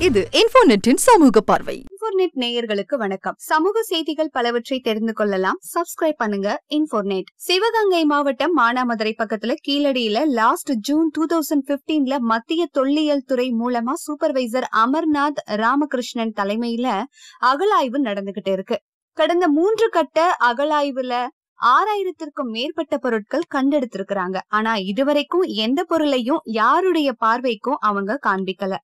இது இன்ஃபோநெட்டின் சமூக பார்வை. இன்ஃபோர்நெட் நேயர்களுக்கு வணக்கம். சமூக செய்திகள் பலவற்றை தெரிந்து கொள்ளலாம். சப்ஸ்கிரைப் பண்ணுங்க. இன்ஃபோர்நெட் சிவகங்கை மாவட்டம் மானாமதுரை பக்கத்துல கீழடியில லாஸ்ட் ஜூன் டூ தௌசண்ட் பிப்டீன்ல மத்திய தொல்லியல் துறை மூலமா சூப்பர்வைசர் அமர்நாத் ராமகிருஷ்ணன் தலைமையில அகழாய்வு நடந்துகிட்டு இருக்கு. கடந்த மூன்று கட்ட அகழாய்வுல ஆறாயிரத்திற்கும் மேற்பட்ட பொருட்கள் கண்டெடுத்திருக்கிறாங்க. ஆனா இதுவரைக்கும் எந்த பொருளையும் யாருடைய பார்வைக்கும் அவங்க காண்பிக்கல.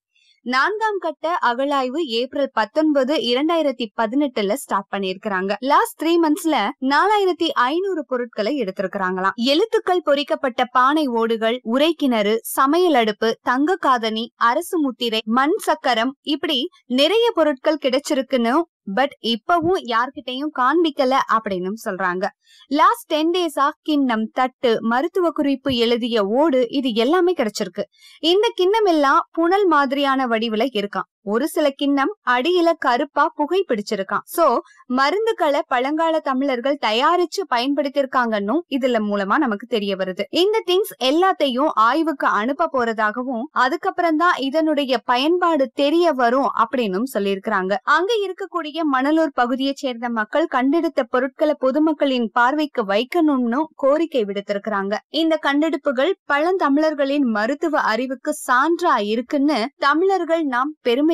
நான்காம் கட்ட அகழாய்வு ஏப்ரல் பத்தொன்பது இரண்டாயிரத்தி பதினெட்டுல ஸ்டார்ட் பண்ணிருக்கிறாங்க லாஸ்ட் த்ரீ மந்த்ஸ்ல நாலாயிரத்தி ஐநூறு பொருட்களை எடுத்திருக்கிறாங்களாம். எழுத்துக்கள் பொறிக்கப்பட்ட பானை ஓடுகள் உரைக்கிணறு சமையல் அடுப்பு தங்க காதணி அரசு முத்திரை மண் சக்கரம் இப்படி நிறைய பொருட்கள் கிடைச்சிருக்குன்னு பட் இப்பவும் யார்கிட்டையும் காண்பிக்கல அப்படின்னு சொல்றாங்க. லாஸ்ட் டென் டேஸா கிண்ணம் தட்டு மருத்துவ குறிப்பு எழுதிய ஓடு இது எல்லாமே கிடைச்சிருக்கு. இந்த கிண்ணம் எல்லாம் புனல் மாதிரியான வடிவுல இருக்கான் ஒரு சில கிண்ணம் அடியில கருப்பா புகை பிடிச்சிருக்கான். சோ மருந்துகளை பழங்கால தமிழர்கள் தயாரிச்சு பயன்படுத்திருக்காங்கன்னு இதுல மூலமா நமக்கு தெரிய வருது. இந்த திங்ஸ் எல்லாத்தையும் ஆய்வுக்கு அனுப்ப போறதாகவும் அதுக்கப்புறம் தான் இதனுடைய பயன்பாடு தெரிய வரும் அப்படின்னு சொல்லியிருக்கிறாங்க. அங்க இருக்கக்கூடிய மணலூர் பகுதியை சேர்ந்த மக்கள் கண்டெடுத்த பொருட்களை பொதுமக்களின் பார்வைக்கு வைக்கணும்னு கோரிக்கை விடுத்திருக்கிறாங்க. இந்த கண்டெடுப்புகள் பழந்தமிழர்களின் மருத்துவ அறிவுக்கு சான்றா இருக்குன்னு தமிழர்கள் நாம் பெருமை